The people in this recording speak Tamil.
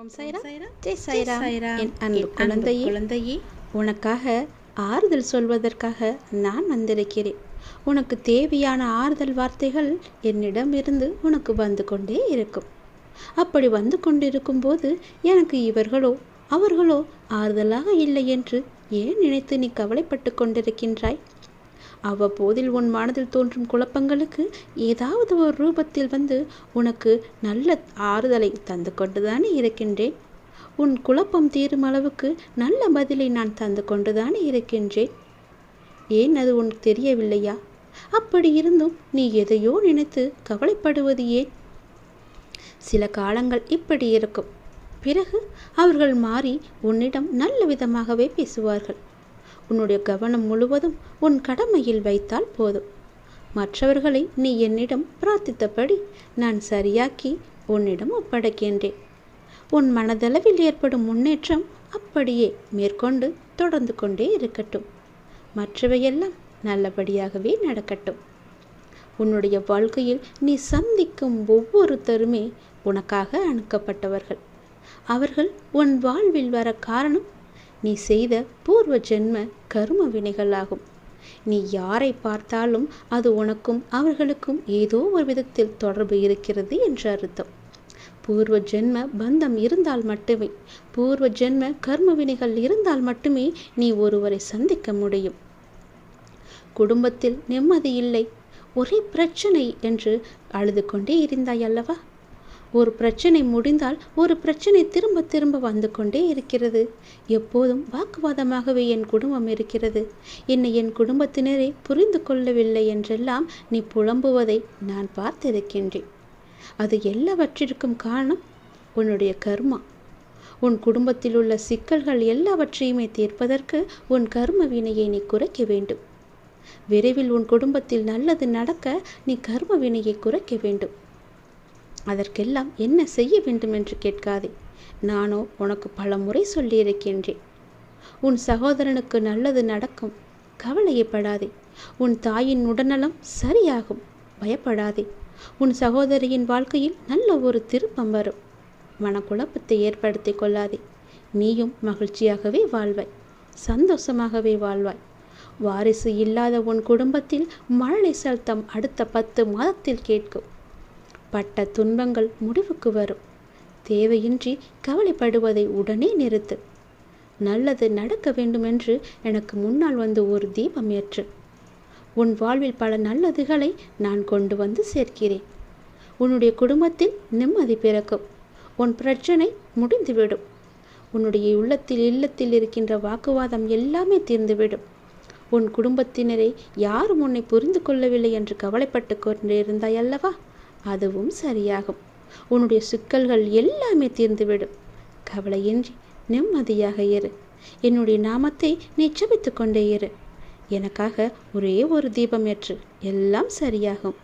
ஓம் சாய்ரா. ஜெய். என் அன்பு என் குழந்தையே குழந்தையே. உனக்காக ஆறுதல் சொல்வதற்காக நான் வந்திருக்கிறேன். உனக்கு தேவையான ஆறுதல் வார்த்தைகள் என்னிடமிருந்து உனக்கு வந்து கொண்டே இருக்கும். அப்படி வந்து கொண்டிருக்கும் போது எனக்கு இவர்களோ அவர்களோ ஆறுதலாக இல்லை என்று ஏன் நினைத்து நீ கவலைப்பட்டு கொண்டிருக்கின்றாய்? அவ்வப்போதில் உன் மனதில் தோன்றும் குழப்பங்களுக்கு ஏதாவது ஒரு ரூபத்தில் வந்து உனக்கு நல்ல ஆறுதலை தந்து கொண்டுதானே இருக்கின்றேன்? உன் குழப்பம் தீரும் அளவுக்கு நல்ல பதிலை நான் தந்து கொண்டுதானே இருக்கின்றேன்? ஏன் அது உனக்கு தெரியவில்லையா? அப்படி இருந்தும் நீ எதையோ நினைத்து கவலைப்படுவது ஏன்? சில காலங்கள் இப்படி இருக்கும். பிறகு அவர்கள் மாறி உன்னிடம் நல்ல விதமாகவே பேசுவார்கள். உன்னுடைய கவனம் முழுவதும் உன் கடமையில் வைத்தால் போதும். மற்றவர்களை நீ என்னிடம் பிரார்த்தித்தபடி நான் சரியாக்கி உன்னிடம் ஒப்படைக்கின்றேன். உன் மனதளவில் ஏற்படும் முன்னேற்றம் அப்படியே மேற்கொண்டு தொடர்ந்து கொண்டே இருக்கட்டும். மற்றவையெல்லாம் நல்லபடியாகவே நடக்கட்டும். உன்னுடைய வாழ்க்கையில் நீ சந்திக்கும் ஒவ்வொருத்தருமே உனக்காக அணுக்கப்பட்டவர்கள் அவர்கள் உன் வாழ்வில் வர காரணம் நீ செய்த பூர்வ ஜென்ம கரும வினைகளாகும். நீ யாரை பார்த்தாலும் அது உனக்கும் அவர்களுக்கும் ஏதோ ஒரு விதத்தில் தொடர்பு இருக்கிறது என்று அர்த்தம். பூர்வ ஜென்ம பந்தம் இருந்தால் மட்டுமே பூர்வ ஜென்ம கர்ம வினைகள் இருந்தால் மட்டுமே நீ ஒருவரை சந்திக்க முடியும். குடும்பத்தில் நிம்மதி இல்லை ஒரே பிரச்சனை என்று அழுது கொண்டே இருந்தாய் அல்லவா? ஒரு பிரச்சனை முடிந்தால் ஒரு பிரச்சனை திரும்ப திரும்ப வந்து கொண்டே இருக்கிறது. எப்போதும் வாக்குவாதமாகவே என் குடும்பம் இருக்கிறது. என்னை என் குடும்பத்தினரே புரிந்து கொள்ளவில்லை என்றெல்லாம் நீ புலம்புவதை நான் பார்த்திருக்கின்றேன். அது எல்லாவற்றிற்கும் காரணம் உன்னுடைய கர்மா. உன் குடும்பத்தில் உள்ள சிக்கல்கள் எல்லாவற்றையுமே தீர்ப்பதற்கு உன் கர்ம வினையை நீ குறைக்க வேண்டும். விரைவில் உன் குடும்பத்தில் நல்லது நடக்க நீ கர்ம வினையை குறைக்க வேண்டும். அதற்கெல்லாம் என்ன செய்ய வேண்டும் என்று கேட்காதே. நானோ உனக்கு பல முறை சொல்லியிருக்கின்றேன். உன் சகோதரனுக்கு நல்லது நடக்கும். கவலையப்படாதே. உன் தாயின் உடல்நலம் சரியாகும். பயப்படாதே. உன் சகோதரியின் வாழ்க்கையில் நல்ல ஒரு திருப்பம் வரும். மனக்குழப்பத்தை ஏற்படுத்தி கொள்ளாதே. நீயும் மகிழ்ச்சியாகவே வாழ்வாய். சந்தோஷமாகவே வாழ்வாய். வாரிசு இல்லாத உன் குடும்பத்தில் மழலை சத்தம் அடுத்த பத்து மாதத்தில் கேட்கும். பட்ட துன்பங்கள் முடிவுக்கு வரும். தேவையின்றி கவலைப்படுவதை உடனே நிறுத்து. நல்லது நடக்க வேண்டுமென்று எனக்கு முன்னால் வந்து ஒரு தீபம் ஏற்று. உன் வாழ்வில் பல நல்லதுகளை நான் கொண்டு வந்து சேர்க்கிறேன். உன்னுடைய குடும்பத்தில் நிம்மதி பிறக்கும். உன் பிரச்சனை முடிந்துவிடும். உன்னுடைய உள்ளத்தில் இல்லத்தில் இருக்கின்ற வாக்குவாதம் எல்லாமே தீர்ந்துவிடும். உன் குடும்பத்தினரை யாரும் உன்னை புரிந்து கொள்ளவில்லை என்று கவலைப்பட்டு கொண்டிருந்தாய் அல்லவா? அதுவும் சரியாகும். உன்னுடைய சிக்கல்கள் எல்லாமே தீர்ந்துவிடும். கவலையின்றி நிம்மதியாக இரு. என்னுடைய நாமத்தை நீ ஜபித்து கொண்டே இரு. எனக்காக ஒரே ஒரு தீபம் ஏற்று எல்லாம் சரியாகும்.